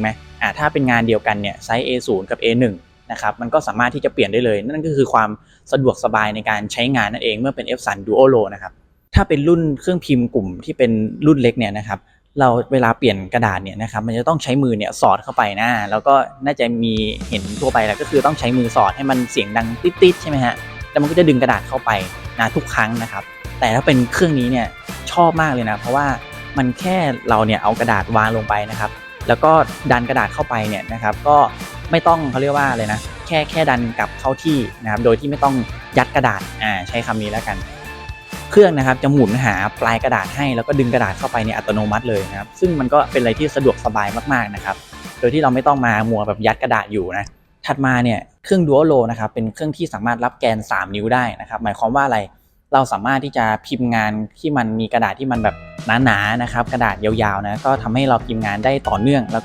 ไหมอ่าถ้าเป็นงานเดียวกันเนี่ยไซส์ A0 กับ A1 นะครับมันก็สามารถที่จะเปลี่ยนได้เลย นั่นก็คือความสะดวกสบายในการใช้งานนั่นเองเมื่อเป็น F3 Duo Low นะครับถ้าเป็นรุ่นเครื่องพิมพ์กลุ่มที่เป็นรุ่นเล็กเนี่ยนะครับเราเวลาเปลี่ยนกระดาษเนี่ยนะครับมันจะต้องใช้มือเนี่ยสอดเข้าไปนะแล้วก็น่าจะมีเห็นทั่วไปแล้วก็คือต้องใช้มือสอดให้มันเสียงดังติดๆใช่ไหมฮะแล้วมันก็จะดึงกระดาษเข้าไปนะทุกครั้งนะครับ แต่ถ้าเป็นเครื่องนี้เนี่ยชอบมากเลยนะ เพราะว่ามันแค่เราเนี่ยเอากระดาษวางลงไปนะครับ แล้วก็ดันกระดาษเข้าไปเนี่ยนะครับ ก็ไม่ต้องเขาเรียกว่าอะไรนะ แค่แค่ดันกลับเข้าที่นะครับ โดยที่ไม่ต้องยัดกระดาษอ่าใช้คำนี้แล้วกัน เครื่องนะครับจะหมุนหาปลายกระดาษให้แล้วก็ดึงกระดาษเข้าไปในอัตโนมัติเลยนะครับ ซึ่งมันก็เป็นอะไรที่สะดวกสบายมากๆนะครับ โดยที่เราไม่ต้องมามัวแบบยัดกระดาษอยู่นะถัดมาเนี่ยเครื่อง Dual Low นะครับเป็นเครื่องที่สามารถรับแกน 3 นิ้วได้นะครับหมายความว่าอะไร เราสามารถที่จะพิมพ์งานที่มันมีกระดาษที่มันแบบหนาๆนะครับ กระดาษยาวๆนะก็ทำให้เราพิมพ์งานได้ต่อเนื่องแล้วก็